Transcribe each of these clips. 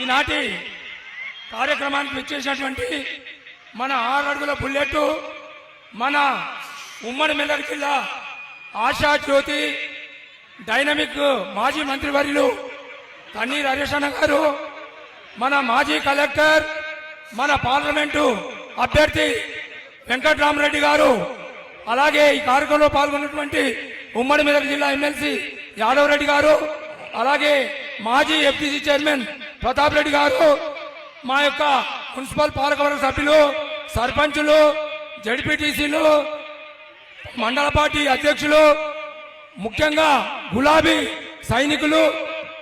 ఈనాటి కార్యక్రమానికి విచ్చేసినటువంటి మన ఆరు అడుగుల బుల్లెట్ మన ఉమ్మడి మెదక్ జిల్లా ఆశా జ్యోతి డైనమిక్ మాజీ మంత్రివర్యులు తన్నీర్ హరీష్ గారు మన మాజీ కలెక్టర్ మన పార్లమెంటు అభ్యర్థి వెంకట్రామరెడ్డి గారు అలాగే ఈ కార్యక్రమంలో పాల్గొన్నటువంటి ఉమ్మడి మెదక్ జిల్లా ఎమ్మెల్సీ యాదవ్ రెడ్డి గారు అలాగే మాజీ ఎఫ్టీసీ చైర్మన్ ప్రతాప్ రెడ్డి గారు మా యొక్క మున్సిపల్ పాలకవర్గ సభ్యులు సర్పంచులు జడ్పీటీసీలు మండల పార్టీ అధ్యక్షులు ముఖ్యంగా గులాబీ సైనికులు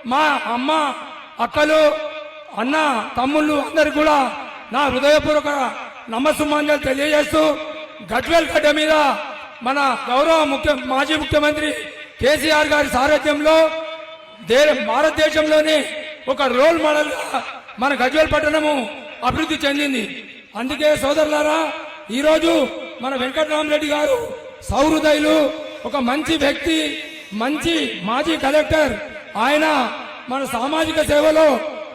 మా అమ్మ అక్కలు అన్న తమ్ముళ్ళు అందరు కూడా నా హృదయపూర్వక నమస్సుమాంజలు తెలియజేస్తూ గజ్వేల్ గడ్డ మీద మన గౌరవ ముఖ్య మాజీ ముఖ్యమంత్రి కేసీఆర్ గారి సారథ్యంలో దే భారతదేశంలోని ఒక రోల్ మోడల్ మన గజ్వేల్ పట్టణము అభివృద్ధి చెందింది. అందుకే సోదరులారా ఈరోజు మన వెంకటరామరెడ్డి గారు సౌహృదయులు ఒక మంచి వ్యక్తి మంచి మాజీ కలెక్టర్. ఆయన మన సామాజిక సేవలో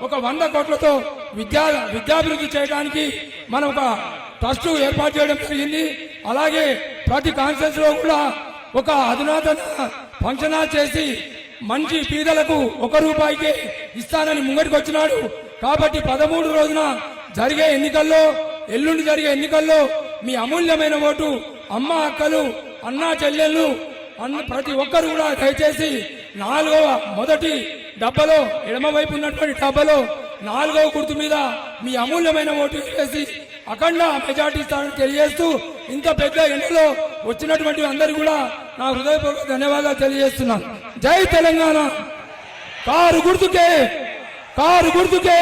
ఒక వంద కోట్లతో విద్యా విద్యాభివృద్ధి చేయడానికి మనం ఒక ట్రస్ట్ ఏర్పాటు చేయడం జరిగింది. అలాగే ప్రతి కాన్ఫరెన్స్లో కూడా ఒక అధునాతన ఫంక్షన్ హాల్ చేసి మంచి పీదలకు ఒక రూపాయికి ఇస్తానని ముంగటికి వచ్చినాడు కాబట్టి పదమూడు రోజున జరిగే ఎన్నికల్లో ఎల్లుండి జరిగే ఎన్నికల్లో మీ అమూల్యమైన ఓటు అమ్మ అక్కలు అన్నా చెల్లెళ్ళు అన్న ప్రతి ఒక్కరు కూడా దయచేసి నాలుగవ మొదటి డబ్బలో ఎడమవైపు ఉన్నటువంటి డబ్బలో నాలుగవ గుర్తు మీద మీ అమూల్యమైన ఓటు వేసి అఖండ మెజార్టీ ఇస్తానని తెలియజేస్తూ ఇంత పెద్ద ఎండలో వచ్చినటువంటి అందరు కూడా నా హృదయపూర్వక ధన్యవాదాలు తెలియజేస్తున్నాను. జై తెలంగాణ. కారు గుర్తుకే కారు గుర్తుకే.